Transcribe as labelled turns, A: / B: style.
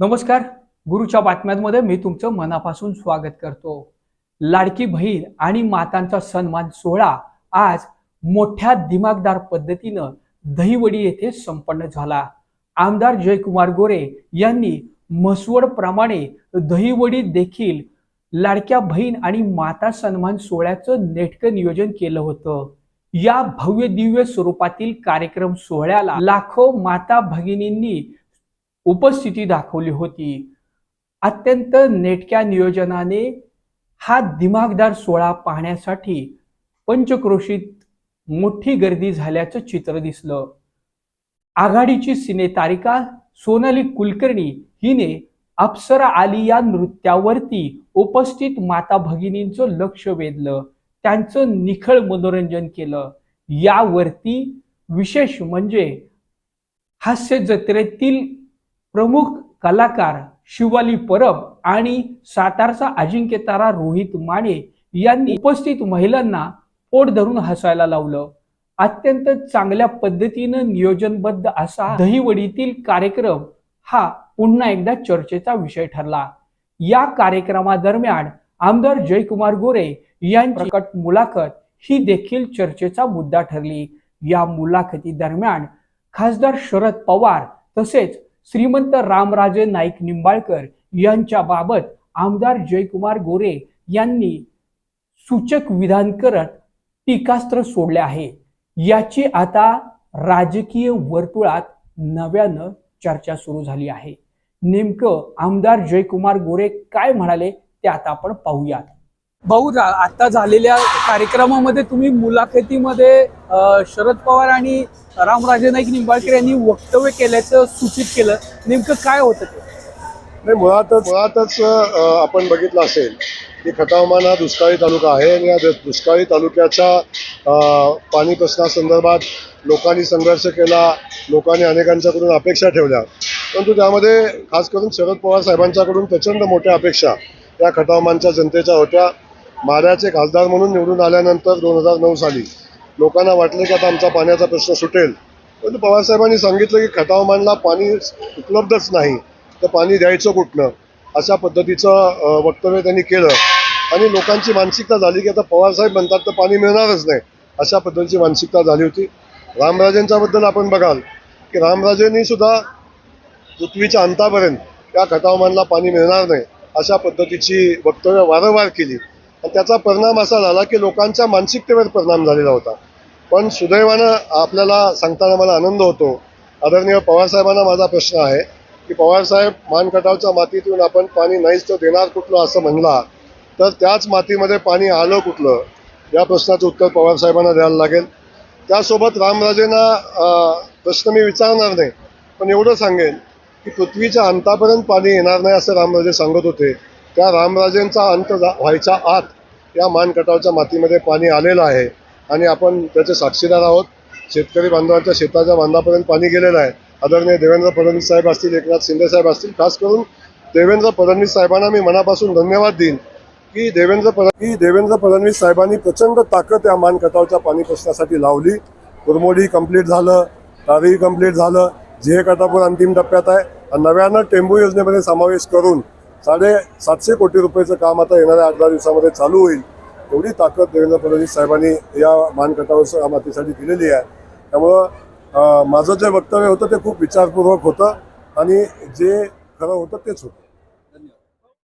A: नमस्कार. गुरुच्या बातम्यांमध्ये मी तुमचं मनापासून स्वागत करतो. लाडकी बहीण आणि मातांचा सन्मान सोहळा आज मोठ्या दिमागदार पद्धतीनं दहिवडी येथे संपन्न झाला. आमदार जयकुमार गोरे यांनी म्हसवड प्रमाणे दहिवडी देखील लाडक्या बहीण आणि माता सन्मान सोहळ्याचं नेटकं नियोजन केलं होतं. या भव्य दिव्य स्वरूपातील कार्यक्रम सोहळ्याला लाखो माता भगिनींनी उपस्थिती दाखवली होती. अत्यंत नेटक्या नियोजनाने हा दिमागदार सोहळा पाहण्यासाठी पंचक्रोशीत मोठी गर्दी झाल्याचं चित्र दिसलं. आघाडीची सिनेतारिका सोनाली कुलकर्णी हिने अप्सरा आली या नृत्यावरती उपस्थित माता भगिनींचं लक्ष वेधलं. त्यांचं निखळ मनोरंजन केलं. यावरती विशेष म्हणजे हास्य जत्रेतील प्रमुख कलाकार शिवाली परब आणि सातारचा अजिंक्यतारा रोहित माने यांनी उपस्थित महिलांना पोट धरून हसायला लावलं. अत्यंत चांगल्या पद्धतीनं नियोजनबद्ध असा दहीवडीतील कार्यक्रम हा पुन्हा एकदा चर्चेचा विषय ठरला. या कार्यक्रमादरम्यान आमदार जयकुमार गोरे यांची प्रकट मुलाखत ही देखील चर्चेचा मुद्दा ठरली. या मुलाखती दरम्यान खासदार शरद पवार तसेच श्रीमंत रामराजे नाईक निंबाळकर यांच्याबाबत आमदार जयकुमार गोरे यांनी सूचक विधान करत टीकास्त्र सोडले आहे. याची आता राजकीय वर्तुळात नव्यानं चर्चा सुरू झाली आहे. नेमकं आमदार जयकुमार गोरे काय म्हणाले ते आता आपण पाहूयात. भाऊ आता झालेल्या कार्यक्रमामध्ये तुम्ही मुलाखतीमध्ये शरद पवार आणि रामराजे नाईक निंबाळकर यांनी वक्तव्य केल्याचं सूचित केलं. नेमकं काय होतं ते?
B: नाही मुळातच मुळातच आपण बघितलं असेल की खटावमान हा दुष्काळी तालुका आहे आणि या दुष्काळी तालुक्याच्या पाणी प्रश्नासंदर्भात लोकांनी संघर्ष केला लोकांनी अनेकांच्याकडून अपेक्षा ठेवल्या. परंतु त्यामध्ये खास करून शरद पवार साहेबांच्याकडून प्रचंड मोठ्या अपेक्षा या खटावमानच्या जनतेच्या होत्या. माढ्याचे खासदार म्हणून निवडून आल्यानंतर दोन हजार नऊ साली लोकांना वाटलं की आता आमचा पाण्याचा प्रश्न सुटेल. परंतु पवारसाहेबांनी सांगितलं की खटावमानला पाणी उपलब्धच नाही. तर पाणी द्यायचं कुठनं? अशा पद्धतीचं वक्तव्य त्यांनी केलं. आणि लोकांची मानसिकता झाली की आता पवारसाहेब म्हणतात तर पाणी मिळणारच नाही. अशा पद्धतीची मानसिकता झाली होती. रामराजेंच्याबद्दल आपण बघाल की रामराजेंनी सुद्धा पृथ्वीच्या अंतापर्यंत त्या खटावमानला पाणी मिळणार नाही. अशा पद्धतीची वक्तव्य वारंवार केली. त्याचा परिणाम असा झाला की लोकांच्या मानसिकतेवर परिणाम झालेला होता. पण सुदैवानं आपल्याला सांगताना मला आनंद होतो. आदरणीय पवारसाहेबांना माझा प्रश्न आहे की पवारसाहेब मानकटावच्या मातीतून आपण पाणी नाहीच तर देणार कुठलं असं म्हणला तर त्याच मातीमध्ये पाणी आलं कुठलं? या प्रश्नाचं उत्तर पवारसाहेबांना द्यायला लागेल. त्यासोबत रामराजेंना प्रश्न मी विचारणार नाही पण एवढं सांगेन की पृथ्वीच्या अंतापर्यंत पाणी येणार नाही असं रामराजे सांगत होते. त्या रामराजेंचा अंत जा- व्हायच्या आत या मानकटावच्या मातीमध्ये पाणी आलेलं आहे आणि आपण त्याचे साक्षीदार आहोत. शेतकरी बांधवांच्या शेताच्या बांधापर्यंत पाणी गेलेलं आहे. आदरणीय देवेंद्र फडणवीस साहेब असतील एकनाथ शिंदे साहेब असतील खास करून देवेंद्र फडणवीस साहेबांना मी मनापासून धन्यवाद देईन की देवेंद्र फड की देवेंद्र फडणवीस साहेबांनी प्रचंड ताकद या मानकटावच्या पाणी प्रश्नासाठी लावली. कुरमोडी कंप्लीट झालं तारी कंप्लीट झालं जे कटापूर अंतिम टप्प्यात आहे. आणि नव्यानं टेंबू योजनेमध्ये समावेश करून साडे सातशे कोटी रुपयाचं काम आता येणाऱ्या आठ दहा दिवसामध्ये चालू होईल. एवढी ताकद देवेंद्र फडणवीस साहेबांनी या मानकटावर मातीसाठी दिलेली आहे. त्यामुळं माझं जे वक्तव्य होतं ते खूप विचारपूर्वक होतं आणि जे खरं होतं तेच होतं.